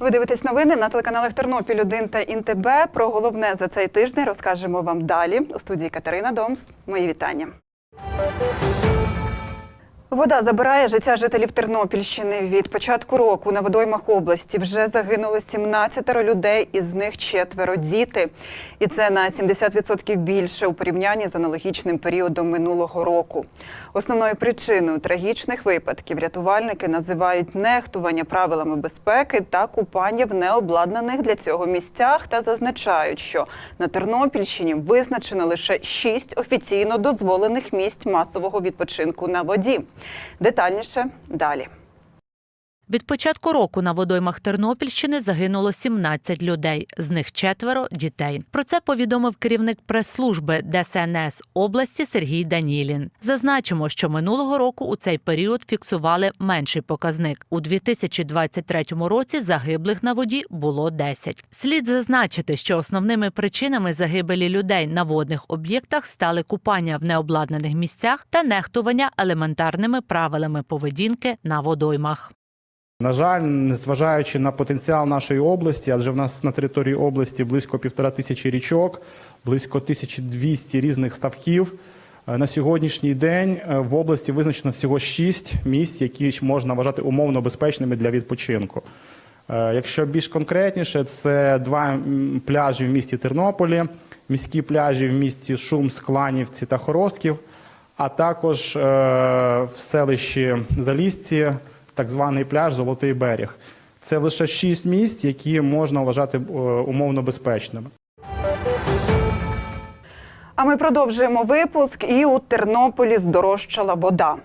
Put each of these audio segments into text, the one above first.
Ви дивитесь новини на телеканалах Тернопіль 1 та ІНТБ. Про головне за цей тиждень розкажемо вам далі. У студії Катерина Домс. Мої вітання. Вода забирає життя жителів Тернопільщини. Від початку року на водоймах області вже загинуло 17 людей, із них четверо діти. І це на 70% більше у порівнянні з аналогічним періодом минулого року. Основною причиною трагічних випадків рятувальники називають нехтування правилами безпеки та купання в необладнаних для цього місцях та зазначають, що на Тернопільщині визначено лише шість офіційно дозволених місць масового відпочинку на воді. Детальніше далі. Від початку року на водоймах Тернопільщини загинуло 17 людей, з них четверо дітей. Про це повідомив керівник прес-служби ДСНС області Сергій Данілін. Зазначимо, що минулого року у цей період фіксували менший показник. У 2023 році загиблих на воді було 10. Слід зазначити, що основними причинами загибелі людей на водних об'єктах стали купання в необладнаних місцях та нехтування елементарними правилами поведінки на водоймах. На жаль, незважаючи на потенціал нашої області, адже в нас на території області близько півтора тисячі річок, близько 1200 різних ставків. е, На сьогоднішній день е, в області визначено всього шість місць, які можна вважати умовно безпечними для відпочинку. Е, Якщо більш конкретніше, це два пляжі в місті Тернополі, міські пляжі в місті Шумськ, Кланівці та Хоростків, а також в селищі Залісці так званий пляж Золотий берег. Це лише шість місць, які можна вважати е, умовно безпечними. А ми продовжуємо випуск. І у Тернополі здорожчала вода.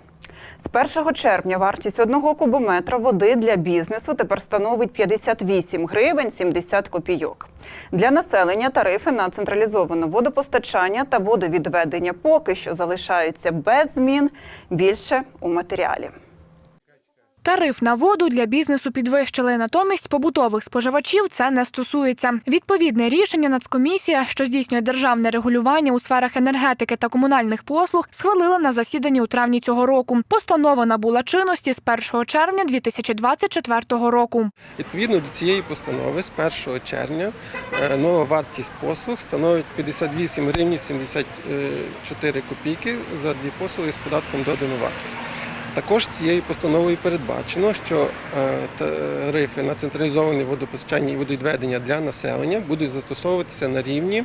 З 1 червня вартість одного кубометра води для бізнесу тепер становить 58 гривень 70 копійок. Для населення тарифи на централізоване водопостачання та водовідведення поки що залишаються без змін. Більше у матеріалі. Тариф на воду для бізнесу підвищили, натомість побутових споживачів це не стосується. Відповідне рішення Нацкомісія, що здійснює державне регулювання у сферах енергетики та комунальних послуг, схвалила на засіданні у травні цього року. Постанова набула чинності з 1 червня 2024 року. Відповідно до цієї постанови з 1 червня е, нова вартість послуг становить 58 гривень 74 копійки за дві послуги з податком додану вартість. Також цією постановою передбачено, що е, тарифи на централізоване водопостачання і водовідведення для населення будуть застосовуватися на рівні,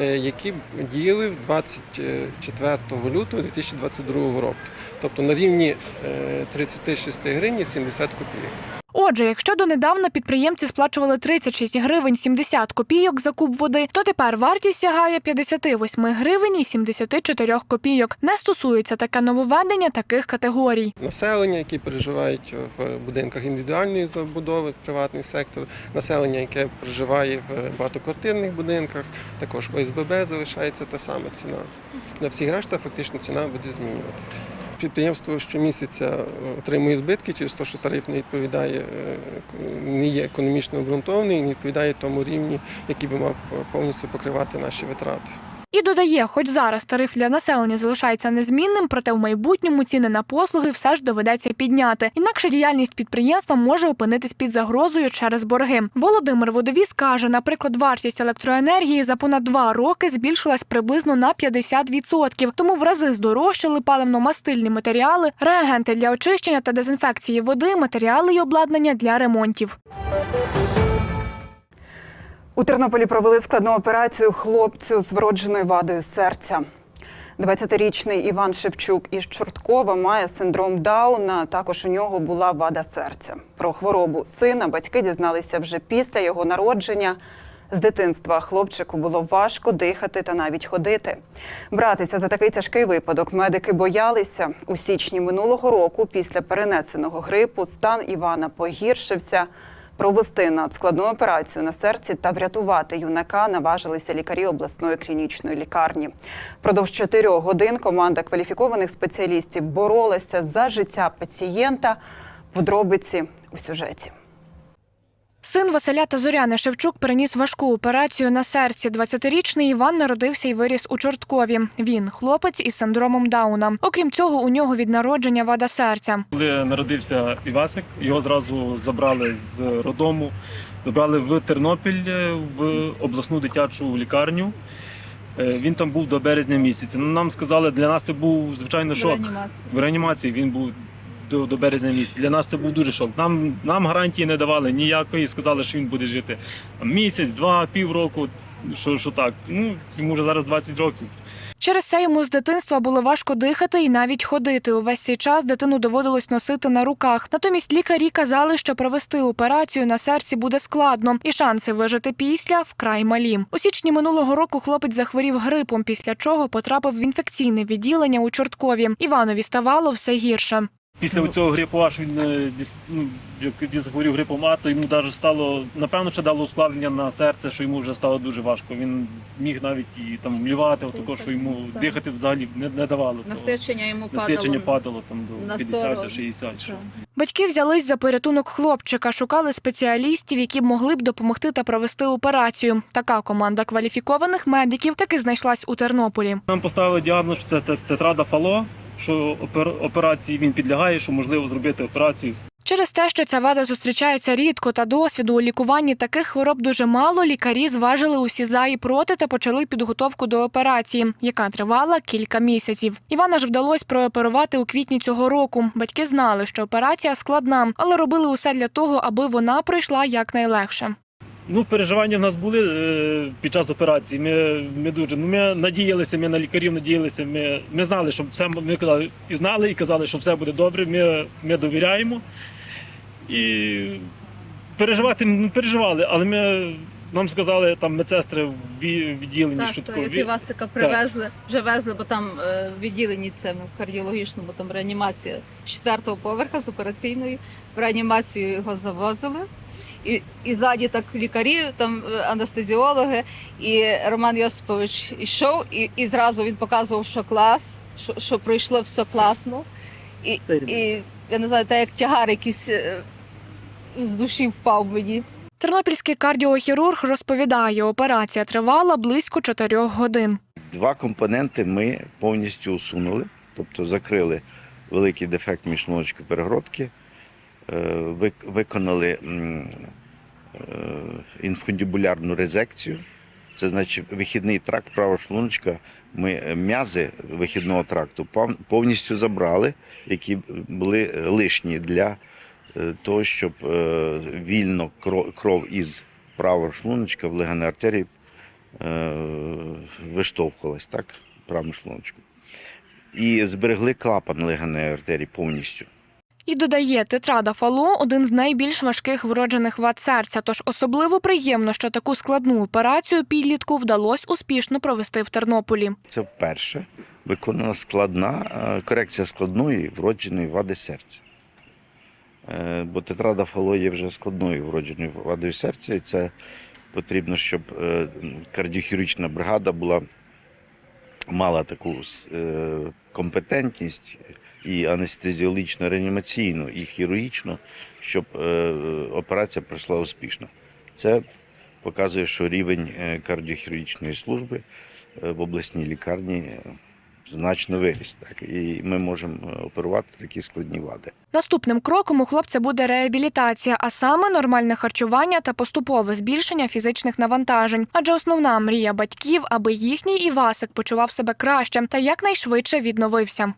е, які діяли 24 лютого 2022 року, тобто на рівні е, 36 гривень 70 копійок. Отже, якщо донедавна підприємці сплачували 36 гривень 70 копійок за куб води, то тепер вартість сягає 58 гривень і 74 копійок. Не стосується таке нововведення таких категорій. Населення, які проживають в будинках індивідуальної забудови, приватний сектор, населення, яке проживає в багатоквартирних будинках, також ОСББ залишається та сама ціна. На всіх решта фактично ціна буде змінюватися. Підприємство щомісяця е, отримує збитки через те, що тариф не відповідає, е, не є економічно обґрунтований і не відповідає тому рівні, який би мав повністю покривати наші витрати. І додає, хоч зараз тариф для населення залишається незмінним, проте в майбутньому ціни на послуги все ж доведеться підняти. Інакше діяльність підприємства може опинитись під загрозою через борги. Володимир Водовіз каже, наприклад, вартість електроенергії за понад два роки збільшилась приблизно на 50%, тому в рази здорожчали паливно-мастильні матеріали, реагенти для очищення та дезінфекції води, матеріали й обладнання для ремонтів. У Тернополі провели складну операцію хлопцю з вродженою вадою серця. 20-річний Іван Шевчук із Чорткова має синдром Дауна. Також у нього була вада серця. Про хворобу сина батьки дізналися вже після його народження. З дитинства хлопчику було важко дихати та навіть ходити. Братися за такий тяжкий випадок медики боялися. У січні минулого року, після перенесеного грипу, стан Івана погіршився. Провести надскладну операцію на серці та врятувати юнака наважилися лікарі обласної клінічної лікарні. Продовж чотирьох годин команда кваліфікованих спеціалістів боролася за життя пацієнта. Подробиці у сюжеті. Син Василя та Зоряни Шевчук переніс важку операцію на серці. 20-річний Іван народився і виріс у Чорткові. Він хлопець із синдромом Дауна. Окрім цього, у нього від народження вада серця. Коли народився Івасик, його зразу забрали з роддому, забрали в Тернопіль е, в обласну дитячу лікарню. Е, Він там був до березня місяця. Ну, Нам сказали, для нас це був звичайно шок. В реанімації він був до, до березня місяця. Для нас це був дуже шок. Нам, нам гарантії не давали ніякої, сказали, що він буде жити місяць, два, півроку. Що, що так. Ну, йому вже зараз 20 років. Через це йому з дитинства було важко дихати і навіть ходити. Увесь цей час дитину доводилось носити на руках. Натомість лікарі казали, що провести операцію на серці буде складно, і шанси вижити після вкрай малі. У січні минулого року хлопець захворів грипом, після чого потрапив в інфекційне відділення у Чорткові. Іванові ставало все гірше. Після цього грипу аж він е, ну, як захворів грипом А, то йому навіть стало, напевно, що дало ускладнення на серце, що йому вже стало дуже важко. Він міг навіть і там млювати, отако, що йому Так. дихати взагалі не, не давало. того. Насичення йому падало. Насичення падало там до на 50 до 60. що. Батьки взялись за порятунок хлопчика, шукали спеціалістів, які б могли б допомогти та провести операцію. Така команда кваліфікованих медиків таки знайшлась у Тернополі. Нам поставили діагноз, що це те- тетрада фало, що опер- операції він підлягає, що можливо зробити операцію Через те, що ця вада зустрічається рідко та досвіду у лікуванні таких хвороб дуже мало, лікарі зважили усі за і проти та почали підготовку до операції, яка тривала кілька місяців. Івана ж вдалося прооперувати у квітні цього року. Батьки знали, що операція складна, але робили усе для того, аби вона пройшла якнайлегше. Ну, переживання в нас були е, під час операції. Ми, ми дуже ну, ми надіялися, ми на лікарів надіялися. Ми, ми знали, що все ми казали, і знали, і казали, що все буде добре. Ми, ми довіряємо. І переживати ну, переживали, але ми, нам сказали там медсестри в відділенні Так, то швидко. як Івасика привезли, вже везли, бо там е, в відділенні це в кардіологічному, там реанімація з четвертого поверха з операційної. В реанімацію його завозили. І, і ззаді так лікарі, там е, анестезіологи, і Роман Йосипович йшов, і, і зразу він показував, що клас, що, що пройшло все класно. І, і я не знаю, так як тягар якийсь е, з душі впав мені. Тернопільський кардіохірург розповідає, операція тривала близько чотирьох годин. Два компоненти ми повністю усунули, тобто закрили великий дефект міжшлуночної перегородки, виконали м, е, резекцію. Це значить вихідний тракт правого шлуночка. Ми е, м'язи вихідного тракту повністю забрали, які були е, лишні для е, того, щоб е, вільно кров із правого шлуночка в легені артерії е, виштовхувалась, так, правим шлуночком. І зберегли клапан легеневої артерії повністю. І додає, тетрада фало один з найбільш важких вроджених вад серця. Тож особливо приємно, що таку складну операцію підлітку вдалося успішно провести в Тернополі. Це вперше виконана складна е, корекція складної вродженої вади серця. Е, Бо тетрада фало є вже складною вродженою вадою серця, і це потрібно, щоб е, кардіохірургічна бригада була мала таку компетентність і анестезіологічно реанімаційну, і хірургічну, щоб е, операція пройшла успішно. Це показує, що рівень е, кардіохірургічної служби е, в обласній лікарні значно виріс. Так, і ми можемо оперувати такі складні вади. Наступним кроком у хлопця буде реабілітація, а саме нормальне харчування та поступове збільшення фізичних навантажень. Адже основна мрія батьків, аби їхній Івасик почував себе краще та якнайшвидше відновився.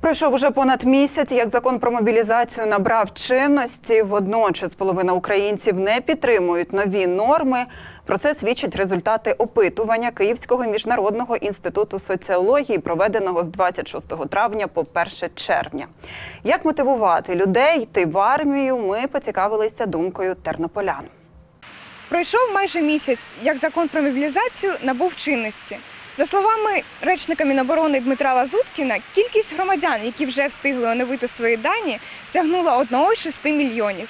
Пройшов уже понад місяць, як закон про мобілізацію набрав чинності. Водночас половина українців не підтримують нові норми. Про це свідчать результати опитування Київського міжнародного інституту соціології, проведеного з 26 травня по 1 червня. Як мотивувати людей йти в армію? Ми поцікавилися думкою тернополян. Пройшов майже місяць, як закон про мобілізацію набув чинності. За словами речника Міноборони Дмитра Лазуткіна, кількість громадян, які вже встигли оновити свої дані, сягнула 1,6 мільйонів.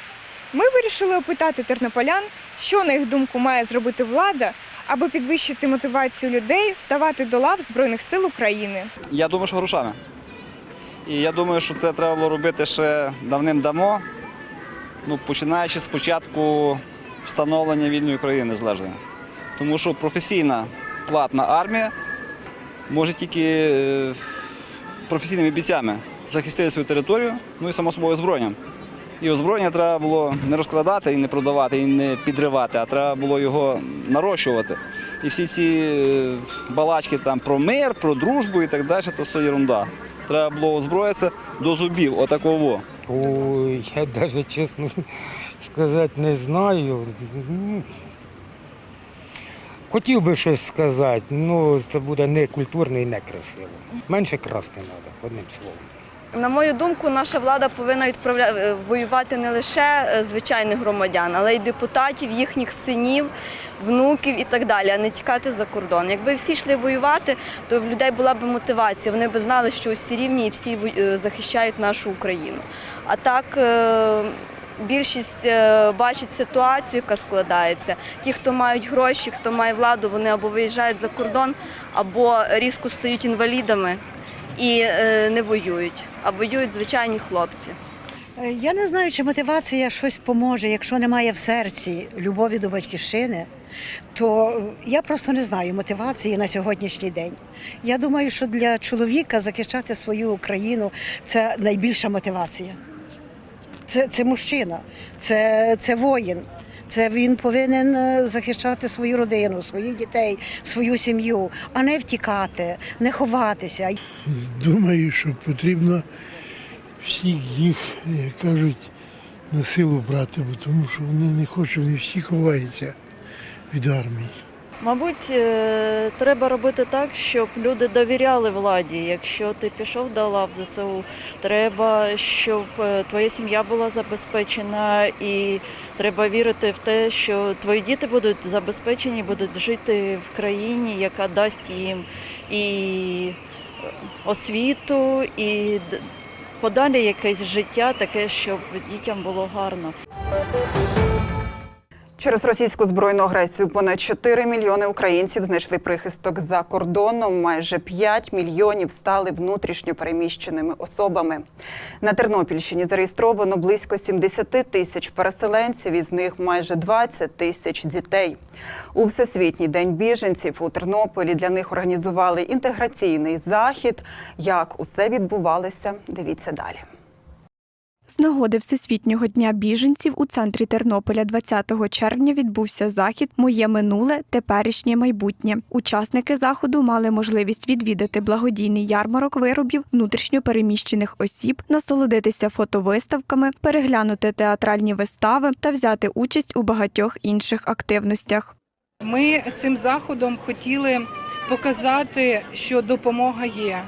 Ми вирішили опитати тернополян, що на їх думку має зробити влада, аби підвищити мотивацію людей ставати до лав Збройних сил України. Я думаю, що грошами. І я думаю, що це треба було робити ще давним-давно. ну, починаючи з початку встановлення вільної України незалежної. Тому що професійна платна армія може тільки е, професійними бійцями захистити свою територію, ну і само собою озброєнням. І озброєння треба було не розкрадати і не продавати, і не підривати, а треба було його нарощувати. І всі ці е, балачки там про мир, про дружбу і так далі, то все ерунда. Треба було озброїтися до зубів, отакого. Ой, я навіть чесно сказати не знаю. Хотів би щось сказати, ну це буде не культурно і не красиво. Менше красти треба, одним словом. На мою думку, наша влада повинна відправля... е, воювати не лише е, звичайних громадян, але й депутатів, їхніх синів, внуків і так далі, а не тікати за кордон. Якби всі йшли воювати, то в людей була б мотивація. Вони б знали, що всі рівні і всі е, захищають нашу Україну. А так. Більшість е, бачить ситуацію, яка складається. Ті, хто мають гроші, хто має владу, вони або виїжджають за кордон, або різко стають інвалідами і е, не воюють, а воюють звичайні хлопці. Е, Я не знаю, чи мотивація щось поможе, якщо немає в серці любові до батьківщини, то я просто не знаю мотивації на сьогоднішній день. Я думаю, що для чоловіка захищати свою Україну це найбільша мотивація. Це, це мужчина, це, це воїн. Це він повинен е, захищати свою родину, своїх дітей, свою сім'ю, а не втікати, не ховатися. Думаю, що потрібно всіх їх, як кажуть, на силу брати, бо тому що вони не хочуть, вони всі ховаються від армії. Мабуть, е, треба робити так, щоб люди довіряли владі. Якщо ти пішов до лав ЗСУ, треба, щоб е, твоя сім'я була забезпечена, і треба вірити в те, що твої діти будуть забезпечені, будуть жити в країні, яка дасть їм і е, освіту, і подалі якесь життя, таке, щоб дітям було гарно. Через російську збройну агресію понад 4 мільйони українців знайшли прихисток за кордоном. Майже 5 мільйонів стали внутрішньо переміщеними особами. На Тернопільщині зареєстровано близько 70 тисяч переселенців, із них майже 20 тисяч дітей. У всесвітній день біженців у Тернополі для них організували інтеграційний захід. Як усе відбувалося, дивіться далі. З нагоди Всесвітнього дня біженців у центрі Тернополя 20 червня відбувся захід Моє минуле, теперішнє майбутнє. Учасники заходу мали можливість відвідати благодійний ярмарок виробів внутрішньо переміщених осіб, насолодитися фотовиставками, переглянути театральні вистави та взяти участь у багатьох інших активностях. Ми цим заходом хотіли показати, що допомога є.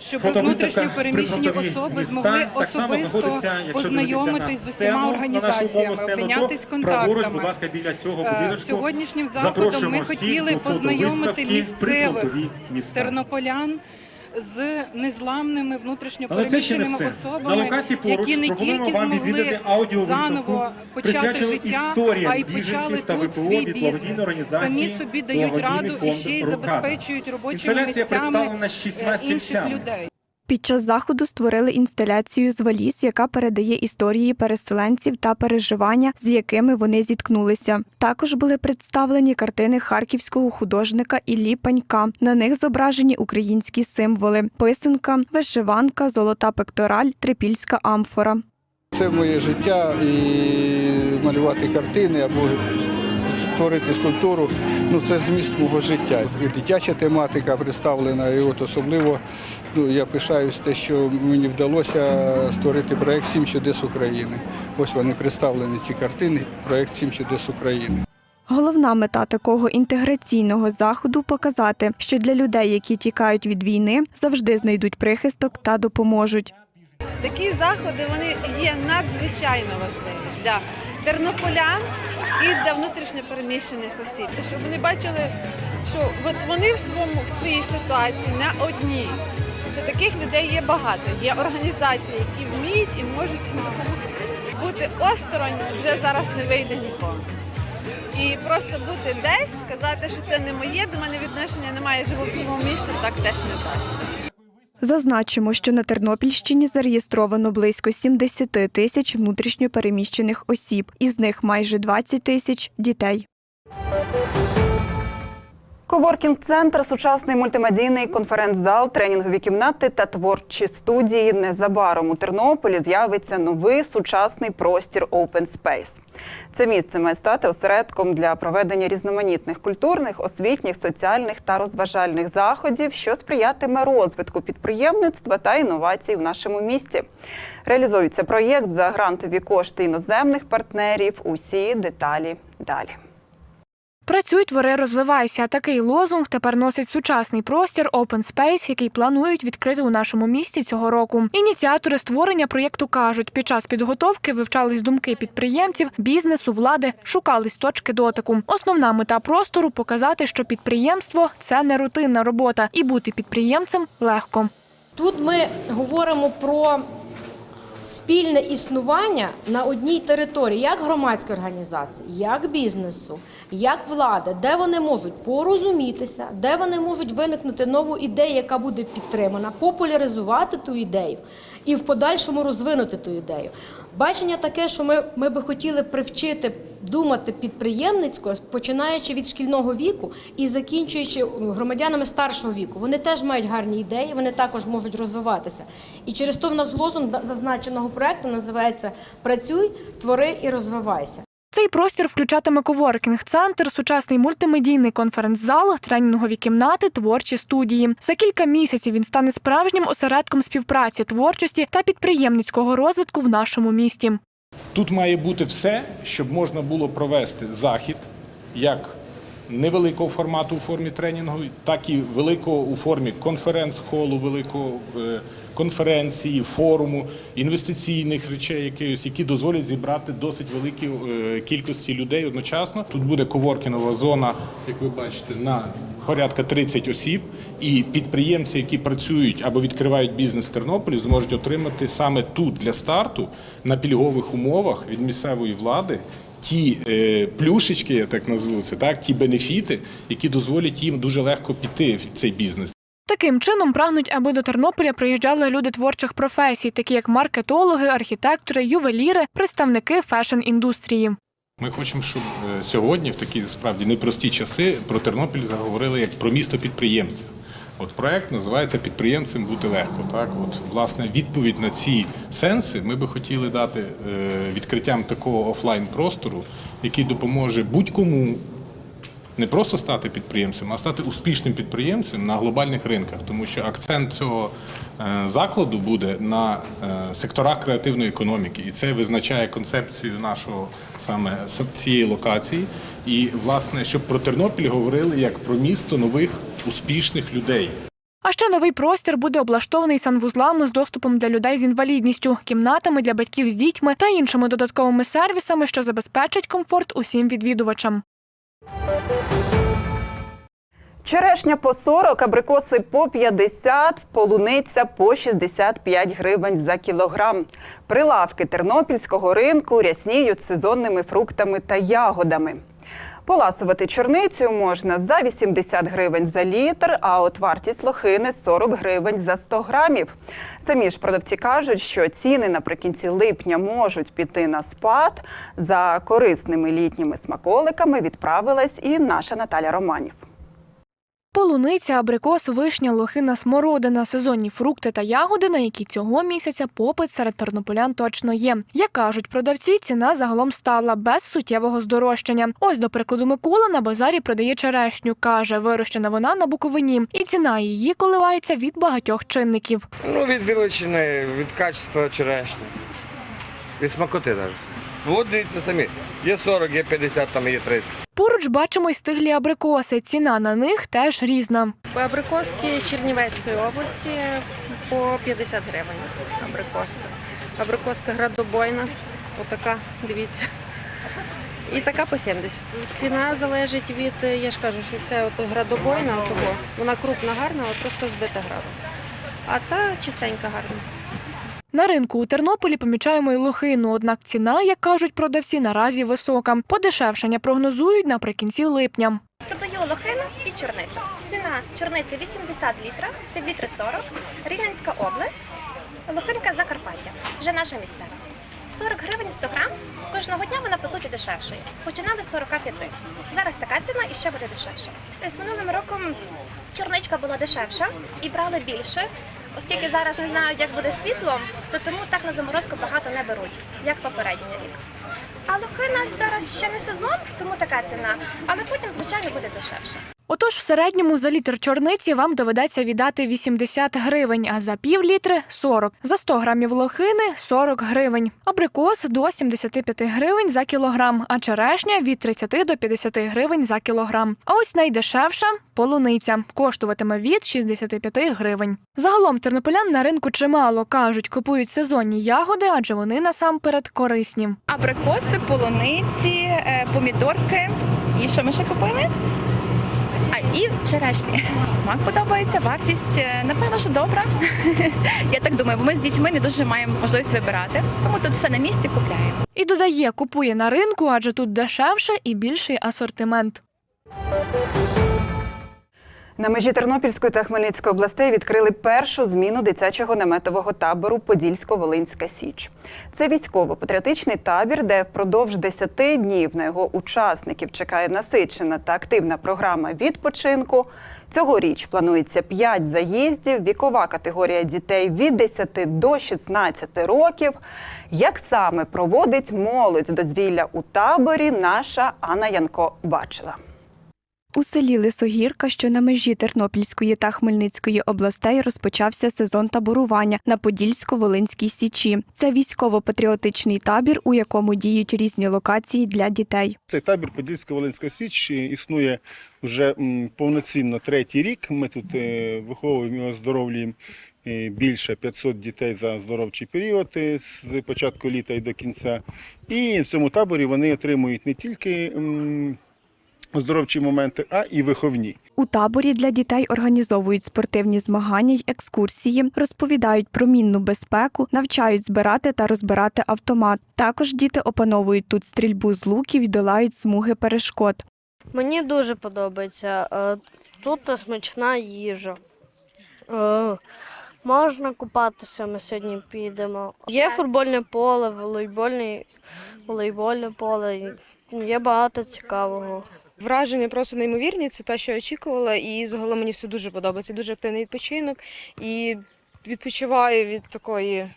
Щоб внутрішньо переміщені особи змогли особисто познайомитись з усіма організаціями, обмінятись контактами. Е, Сьогоднішнім заходом ми хотіли познайомити місцевих тернополян з незламними внутрішньо Але це ще не переміщеними все. особами, На локації поруч які не тільки вам змогли заново почати життя, а й почали тут свій бізнес. Самі собі дають раду і ще й забезпечують робочими місцями е, інших людей. Під час заходу створили інсталяцію з валіз, яка передає історії переселенців та переживання, з якими вони зіткнулися. Також були представлені картини харківського художника Іллі Панька. На них зображені українські символи: писанка, вишиванка, золота пектораль, трипільська амфора. Це моє життя і малювати картини або створити скульптуру. Ну це зміст мого життя. І дитяча тематика представлена, і от особливо ну, я пишаюсь те, що мені вдалося створити проєкт Сім чудес України. Ось вони представлені ці картини. Проєкт Сім чудес України. Головна мета такого інтеграційного заходу показати, що для людей, які тікають від війни, завжди знайдуть прихисток та допоможуть. Такі заходи вони є надзвичайно важливі для тернополян і для внутрішньопереміщених осіб. Щоб вони бачили, що от вони в своєму в своїй ситуації не одні. Що таких людей є багато. Є організації, які вміють і можуть їм допомогти. Бути осторонь вже зараз не вийде нікому. І просто бути десь, сказати, що це не моє, до мене відношення немає, живу в своєму місці, так теж не вдасться. Зазначимо, що на Тернопільщині зареєстровано близько 70 тисяч внутрішньопереміщених осіб, із них майже 20 тисяч дітей. Коворкінг-центр, сучасний мультимедійний конференц-зал, тренінгові кімнати та творчі студії. Незабаром у Тернополі з'явиться новий сучасний простір Open Space. Це місце має стати осередком для проведення різноманітних культурних, освітніх, соціальних та розважальних заходів, що сприятиме розвитку підприємництва та інновацій в нашому місті. Реалізується проєкт за грантові кошти іноземних партнерів. Усі деталі далі. Працюй, твори, розвивайся. Такий лозунг тепер носить сучасний простір Open Space, який планують відкрити у нашому місті цього року. Ініціатори створення проєкту кажуть, під час підготовки вивчались думки підприємців, бізнесу, влади, шукались точки дотику. Основна мета простору показати, що підприємство це не рутинна робота, і бути підприємцем легко. Тут ми говоримо про спільне існування на одній території, як громадської організації, як бізнесу, як влади, де вони можуть порозумітися, де вони можуть виникнути нову ідею, яка буде підтримана, популяризувати ту ідею і в подальшому розвинути ту ідею. Бачення таке, що ми, ми би хотіли привчити думати підприємницько, починаючи від шкільного віку і закінчуючи громадянами старшого віку. Вони теж мають гарні ідеї, вони також можуть розвиватися. І через то в нас лозунг зазначеного проекту називається Працюй, твори і розвивайся. Цей простір включатиме коворкінг-центр, сучасний мультимедійний конференц-зал, тренінгові кімнати, творчі студії. За кілька місяців він стане справжнім осередком співпраці, творчості та підприємницького розвитку в нашому місті. Тут має бути все, щоб можна було провести захід як невеликого формату у формі тренінгу, так і великого у формі конференц-холу, великого е, конференції, форуму, інвестиційних речей, якихось, які дозволять зібрати досить великі е, кількості людей одночасно. Тут буде коворкінова зона, як ви бачите, на порядка 30 осіб, і підприємці, які працюють або відкривають бізнес в Тернополі, зможуть отримати саме тут для старту на пільгових умовах від місцевої влади. Ті е, плюшечки, я так назву це, так ті бенефіти, які дозволять їм дуже легко піти в цей бізнес. Таким чином прагнуть, аби до Тернополя приїжджали люди творчих професій, такі як маркетологи, архітектори, ювеліри, представники фешн-індустрії. Ми хочемо, щоб е, сьогодні, в такі справді непрості часи, про Тернопіль заговорили як про місто підприємців. От проект називається Підприємцем бути легко. Так, от власне відповідь на ці сенси ми би хотіли дати е, відкриттям такого офлайн простору, який допоможе будь-кому не просто стати підприємцем, а стати успішним підприємцем на глобальних ринках, тому що акцент цього е, закладу буде на е, секторах креативної економіки, і це визначає концепцію нашого саме цієї локації. І власне, щоб про Тернопіль говорили як про місто нових успішних людей. А ще новий простір буде облаштований санвузлами з доступом для людей з інвалідністю, кімнатами для батьків з дітьми та іншими додатковими сервісами, що забезпечать комфорт усім відвідувачам. Черешня по 40, абрикоси по 50, полуниця по 65 гривень за кілограм. Прилавки тернопільського ринку рясніють сезонними фруктами та ягодами. Поласувати чорницю можна за 80 гривень за літр, а от вартість лохини 40 гривень за 100 грамів. Самі ж продавці кажуть, що ціни наприкінці липня можуть піти на спад. За корисними літніми смаколиками відправилась і наша Наталя Романів. Полуниця, абрикос, вишня, лохина, смородина, сезонні фрукти та ягоди, на які цього місяця попит серед тернополян точно є. Як кажуть продавці, ціна загалом стала без суттєвого здорожчання. Ось, до прикладу, Микола на базарі продає черешню. Каже, вирощена вона на Буковині, і ціна її коливається від багатьох чинників. Ну, від величини, від качества черешні, від смакоти навіть. Ну, от дивіться самі. Є 40, є 50, там є 30. Поруч бачимо й стиглі абрикоси. Ціна на них теж різна. Абрикоски з Чернівецької області по 50 гривень. Абрикоска. Абрикоска градобойна, отака, дивіться. І така по 70. Ціна залежить від, я ж кажу, що це от градобойна, того. вона крупна гарна, але просто збита градом. А та чистенька гарна. На ринку у Тернополі помічаємо й лохину, однак ціна, як кажуть продавці, наразі висока. Подешевшення прогнозують наприкінці липня. Продаю лохину і чорницю. Ціна чорниці 80 літрів, півлітри 40, Рівненська область, лохинка Закарпаття, вже наша місцева. 40 гривень 100 грам, кожного дня вона по суті дешевшає. Починали з 45. Зараз така ціна і ще буде дешевше. З минулим роком чорничка була дешевша і брали більше. Оскільки зараз не знають, як буде світло, то тому так на заморозку багато не беруть, як попередній рік. А лохина зараз ще не сезон, тому така ціна, але потім, звичайно, буде дешевше. Отож, в середньому за літр чорниці вам доведеться віддати 80 гривень, а за пів літри – 40. За 100 грамів лохини – 40 гривень. Абрикос – до 75 гривень за кілограм, а черешня – від 30 до 50 гривень за кілограм. А ось найдешевша – полуниця. Коштуватиме від 65 гривень. Загалом тернополян на ринку чимало. Кажуть, купують сезонні ягоди, адже вони насамперед корисні. Абрикоси, полуниці, е, помідорки. І що ми ще купили? І черешні. Смак подобається, вартість, е, напевно, що добра. Я так думаю, бо ми з дітьми не дуже маємо можливість вибирати, тому тут все на місці купляємо. І додає, купує на ринку, адже тут дешевше і більший асортимент. На межі Тернопільської та Хмельницької областей відкрили першу зміну дитячого наметового табору Подільсько-Волинська Січ. Це військово-патріотичний табір, де впродовж 10 днів на його учасників чекає насичена та активна програма відпочинку. Цьогоріч планується 5 заїздів, вікова категорія дітей від 10 до 16 років. Як саме проводить молодь дозвілля у таборі, наша Анна Янко бачила. У селі Лисогірка, що на межі Тернопільської та Хмельницької областей, розпочався сезон таборування на Подільсько-Волинській січі. Це військово-патріотичний табір, у якому діють різні локації для дітей. Цей табір Подільська-Волинська Січ існує вже повноцінно третій рік. Ми тут е, виховуємо і оздоровлюємо е, більше 500 дітей за оздоровчий період е, з початку літа і до кінця. І в цьому таборі вони отримують не тільки м, оздоровчі моменти, а і виховні. У таборі для дітей організовують спортивні змагання й екскурсії, розповідають про мінну безпеку, навчають збирати та розбирати автомат. Також діти опановують тут стрільбу з луків і долають смуги перешкод. Мені дуже подобається. Е, Тут смачна їжа. Е, Можна купатися, ми сьогодні підемо. Є футбольне поле, волейбольне, волейбольне поле. Є багато цікавого. Враження просто неймовірні. Це те, що я очікувала, і загалом мені все дуже подобається. Дуже активний відпочинок і відпочиваю від такої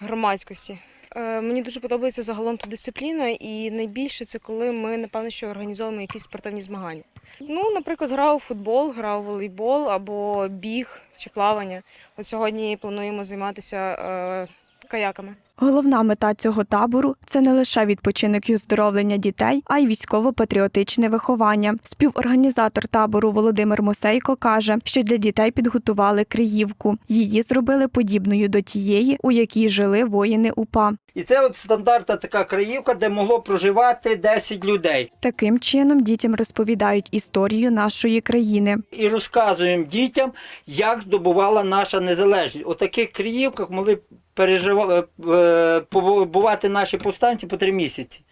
громадськості. Е, Мені дуже подобається загалом тут дисципліна, і найбільше це коли ми, напевно, що організовуємо якісь спортивні змагання. Ну, наприклад, грав у футбол, грав у волейбол або біг чи плавання. От сьогодні плануємо займатися е, каяками. Головна мета цього табору це не лише відпочинок і оздоровлення дітей, а й військово-патріотичне виховання. Співорганізатор табору Володимир Мосейко каже, що для дітей підготували Криївку. Її зробили подібною до тієї, у якій жили воїни УПА. І це от стандартна така краївка, де могло проживати 10 людей. Таким чином дітям розповідають історію нашої країни. І розказуємо дітям, як здобувала наша незалежність. У таких краївках могли переживати, побувати наші повстанці по три місяці.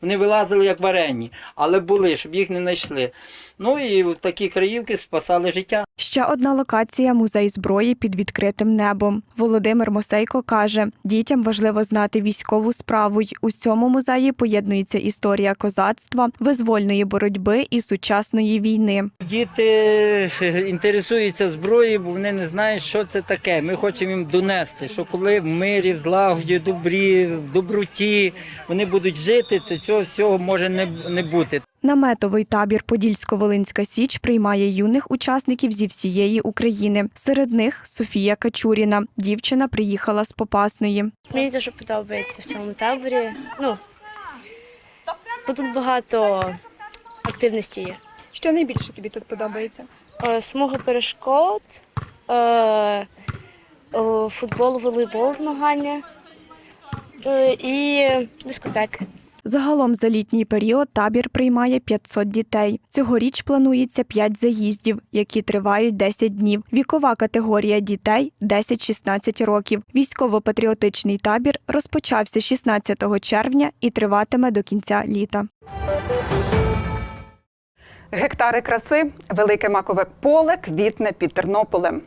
Вони вилазили як варені, але були, щоб їх не знайшли. Ну і такі краївки спасали життя. Ще одна локація музей зброї під відкритим небом. Володимир Мосейко каже, дітям важливо знати військову справу. й У цьому музеї поєднується історія козацтва, визвольної боротьби і сучасної війни. Діти інтересуються зброєю, бо вони не знають, що це таке. Ми хочемо їм донести, що коли в мирі, в злагоді, добрі, в доброті вони будуть жити, то цього всього може не, не бути. Наметовий табір Подільсько-Волинська Січ приймає юних учасників зі всієї України. Серед них Софія Качуріна. Дівчина приїхала з Попасної. Мені дуже подобається в цьому таборі. Ну, бо тут багато активності є. Що найбільше тобі тут подобається? Е, Смуга перешкод, е, футбол, волейбол змагання е, і дискотеки. Загалом за літній період табір приймає 500 дітей. Цьогоріч планується 5 заїздів, які тривають 10 днів. Вікова категорія дітей 10-16 років. Військово-патріотичний табір розпочався 16 червня і триватиме до кінця літа. Гектари краси, велике макове поле квітне під Тернополем.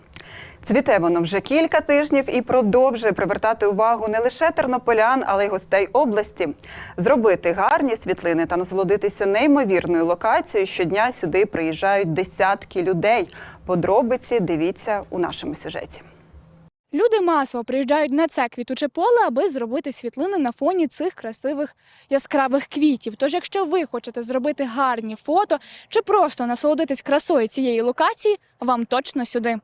Цвіте воно вже кілька тижнів і продовжує привертати увагу не лише тернополян, але й гостей області. Зробити гарні світлини та насолодитися неймовірною локацією щодня сюди приїжджають десятки людей. Подробиці дивіться у нашому сюжеті. Люди масово приїжджають на це квітуче поле, аби зробити світлини на фоні цих красивих яскравих квітів. Тож, якщо ви хочете зробити гарні фото чи просто насолодитись красою цієї локації, вам точно сюди.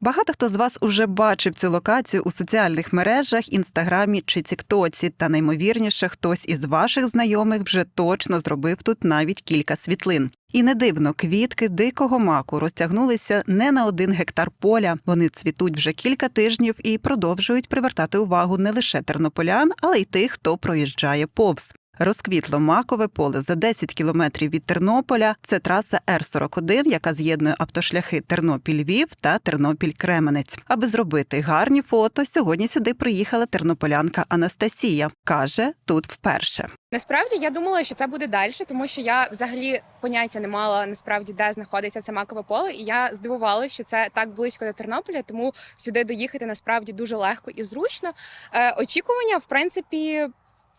Багато хто з вас уже бачив цю локацію у соціальних мережах, інстаграмі чи Тіктоці. Та наймовірніше, хтось із ваших знайомих вже точно зробив тут навіть кілька світлин. І не дивно, квітки дикого маку розтягнулися не на один гектар поля. Вони цвітуть вже кілька тижнів і продовжують привертати увагу не лише тернополян, але й тих, хто проїжджає повз. Розквітло макове поле за 10 кілометрів від Тернополя. Це траса Р-41, яка з'єднує автошляхи Тернопіль-Львів та Тернопіль-Кременець. Аби зробити гарні фото, сьогодні сюди приїхала тернополянка Анастасія. Каже, тут вперше. Насправді я думала, що це буде далі, тому що я взагалі поняття не мала насправді, де знаходиться це макове поле, і я здивувалася, що це так близько до Тернополя, тому сюди доїхати насправді дуже легко і зручно. Е, очікування, в принципі.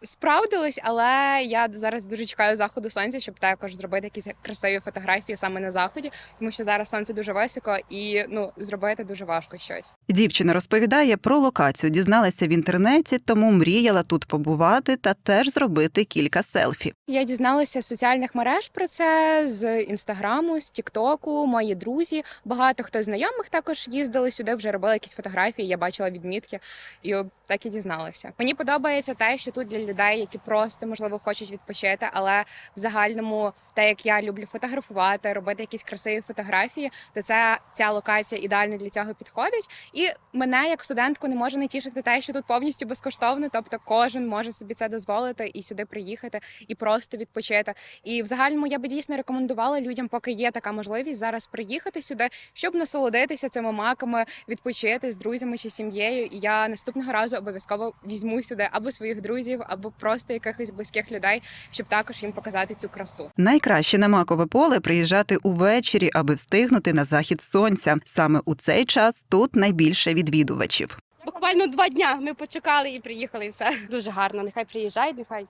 Справдились, але я зараз дуже чекаю заходу сонця, щоб також зробити якісь красиві фотографії саме на заході, тому що зараз сонце дуже високо і ну зробити дуже важко щось. Дівчина розповідає про локацію, дізналася в інтернеті, тому мріяла тут побувати та теж зробити кілька селфі. Я дізналася з соціальних мереж про це з інстаграму, з Тіктоку. Мої друзі, багато хто знайомих також їздили сюди, вже робили якісь фотографії. Я бачила відмітки і так і дізналася. Мені подобається те, що тут для людей, які просто можливо хочуть відпочити, але в загальному, те, як я люблю фотографувати, робити якісь красиві фотографії, то це ця локація ідеально для цього підходить. І мене як студентку не може не тішити те, що тут повністю безкоштовно, тобто кожен може собі це дозволити і сюди приїхати і просто відпочити. І в загальному я би дійсно рекомендувала людям, поки є така можливість зараз приїхати сюди, щоб насолодитися цими маками, відпочити з друзями чи сім'єю. І я наступного разу обов'язково візьму сюди або своїх друзів, або просто якихось близьких людей, щоб також їм показати цю красу. Найкраще на макове поле приїжджати увечері, аби встигнути на захід сонця. Саме у цей час тут найбільше відвідувачів. Буквально два дня ми почекали і приїхали, і все дуже гарно. Нехай приїжджають, нехай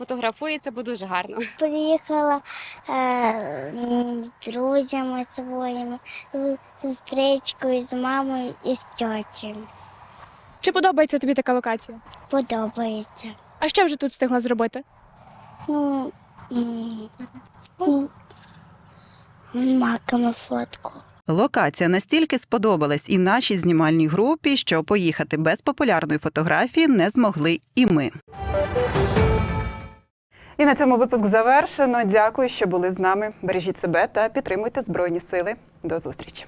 фотографується, бо дуже гарно. Приїхала е, з друзями своїми, з сестричкою, з мамою і з тьотєю. Чи подобається тобі така локація? Подобається. А що вже тут встигла зробити? Ну, маками фотку. Локація настільки сподобалась і нашій знімальній групі, що поїхати без популярної фотографії не змогли і ми. І на цьому випуск завершено. Дякую, що були з нами. Бережіть себе та підтримуйте Збройні Сили. До зустрічі.